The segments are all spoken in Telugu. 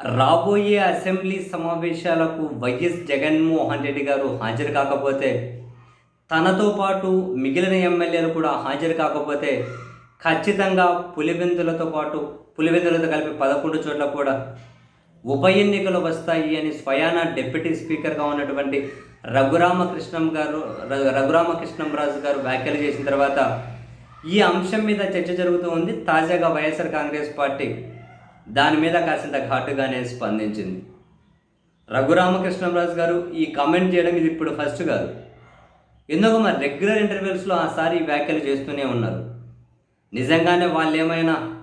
రాబోయే అసెంబ్లీ సమావేశాలకు వైఎస్ జగన్మోహన్ రెడ్డి గారు హాజరు కాకపోతే తనతో పాటు మిగిలిన ఎమ్మెల్యేలు కూడా హాజరు కాకపోతే ఖచ్చితంగా పులివెందులతో పాటు పులివెందులతో కలిపి పదకొండు చోట్ల కూడా ఉప ఎన్నికలు వస్తాయి అని స్వయాన డిప్యూటీ స్పీకర్గా ఉన్నటువంటి రఘురామకృష్ణం గారు ర- రఘురామకృష్ణంరాజు గారు వ్యాఖ్యలు చేసిన తర్వాత ఈ అంశం మీద చర్చ జరుగుతూ ఉంది. తాజాగా వైఎస్ఆర్ కాంగ్రెస్ పార్టీ దాని మీద కాసింత ఘాటుగానే స్పందించింది. రఘురామకృష్ణంరాజు గారు ఈ కామెంట్ చేయడం ఇది ఇప్పుడు ఫస్ట్ కాదు. ఎందుకు మరి రెగ్యులర్ ఇంటర్వ్యూస్లో ఆసారి ఈ వ్యాఖ్యలు చేస్తూనే ఉన్నారు? నిజంగానే వాళ్ళు ఏమైనా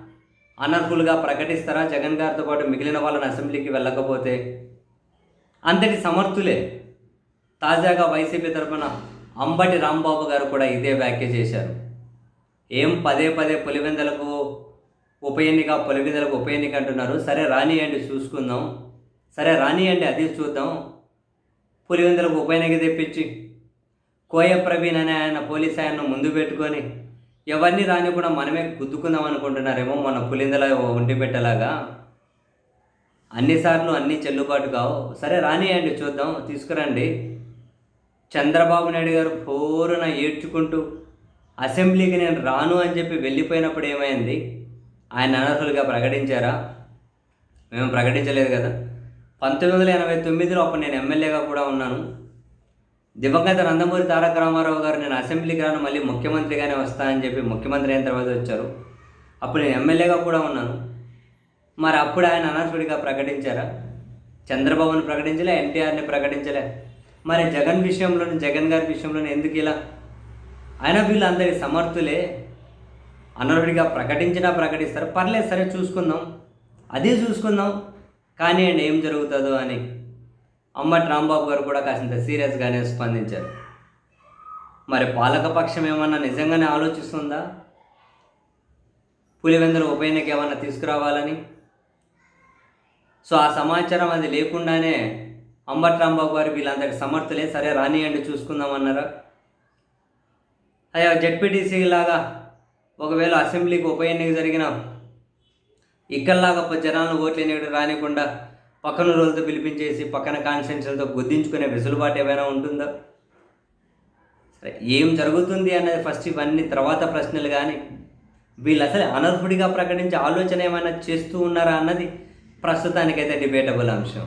అనర్హులుగా ప్రకటిస్తారా? జగన్ గారితో పాటు మిగిలిన వాళ్ళని అసెంబ్లీకి వెళ్ళకపోతే? అంతటి సమర్థులే. తాజాగా వైసీపీ తరఫున అంబటి రాంబాబు గారు కూడా ఇదే వ్యాఖ్య చేశారు. ఏం పదే పదే పులివెందలకు ఉప ఎన్నిక పులివెందలకు ఉప ఎన్నిక అంటున్నారు. సరే రానియండి చూసుకుందాం. సరే రానియండి అది చూద్దాం. పులివెందులకు ఉప ఎన్నిక తెప్పించి కోయ ప్రవీణ్ అనే ఆయన పోలీస్ ఆయన ముందు పెట్టుకొని ఎవరిని రాని కూడా మనమే గుద్దుకుందాం అనుకుంటున్నారేమో మన పులిందల ఒంటి పెట్టలాగా. అన్నిసార్లు అన్నీ చెల్లుబాటు కావు. సరే రానియండి చూద్దాం. తీసుకురండి. చంద్రబాబు నాయుడు గారు పూర్ణ ఏడ్చుకుంటూ అసెంబ్లీకి నేను రాను అని చెప్పి వెళ్ళిపోయినప్పుడు ఏమైంది? ఆయన అనర్హులుగా ప్రకటించారా? మేము ప్రకటించలేదు కదా. పంతొమ్మిది వందల ఎనభై తొమ్మిదిలో అప్పుడు నేను ఎమ్మెల్యేగా కూడా ఉన్నాను. దివంగత నందమూరి తారక రామారావు గారు నేను అసెంబ్లీకి రాను మళ్ళీ ముఖ్యమంత్రిగానే వస్తా అని చెప్పి ముఖ్యమంత్రి అయిన తర్వాత వచ్చారు. అప్పుడు నేను ఎమ్మెల్యేగా కూడా ఉన్నాను. మరి అప్పుడు ఆయన అనర్హుడిగా ప్రకటించారా? చంద్రబాబును ప్రకటించలే ఎన్టీఆర్ని ప్రకటించలే. మరి జగన్ విషయంలోని జగన్ గారి విషయంలోని ఎందుకు ఇలా? ఆయన వీళ్ళందరి సమర్థులే. అనర్హుడిగా ప్రకటించినా ప్రకటిస్తారు. పర్లేదు సరే చూసుకుందాం. అదే చూసుకుందాం. కానీ అండి ఏం జరుగుతుందో అని. అమ్మటి రాంబాబు గారు కూడా కాసింత సీరియస్గానే స్పందించారు. మరి పాలకపక్షం ఏమన్నా నిజంగానే ఆలోచిస్తుందా? పులివెందులు ఉప ఎన్నిక ఏమన్నా తీసుకురావాలని? సో ఆ సమాచారం అది లేకుండానే అంబటి రాంబాబు గారు వీళ్ళంతటి సమర్థులే సరే రానియండి చూసుకుందామన్నారా అయ్యా జెడ్పీటీసీ లాగా ఒకవేళ అసెంబ్లీకి ఉప ఎన్నిక జరిగిన ఇక్కడలాగా జనాలను ఓట్లు ఎన్నికడు రానికుండా పక్కన రోజులతో పిలిపించేసి పక్కన కాన్స్టిట్యూన్సీలతో గుద్దించుకునే వెసులుబాటు ఏమైనా ఉంటుందా? సరే ఏం జరుగుతుంది అనేది ఫస్ట్ ఇవన్నీ తర్వాత ప్రశ్నలు కానీ వీళ్ళు అసలు అనర్హుడిగా ప్రకటించే ఆలోచన ఏమైనా చేస్తూ ఉన్నారా అన్నది ప్రస్తుతానికైతే డిబేటబుల్ అంశం.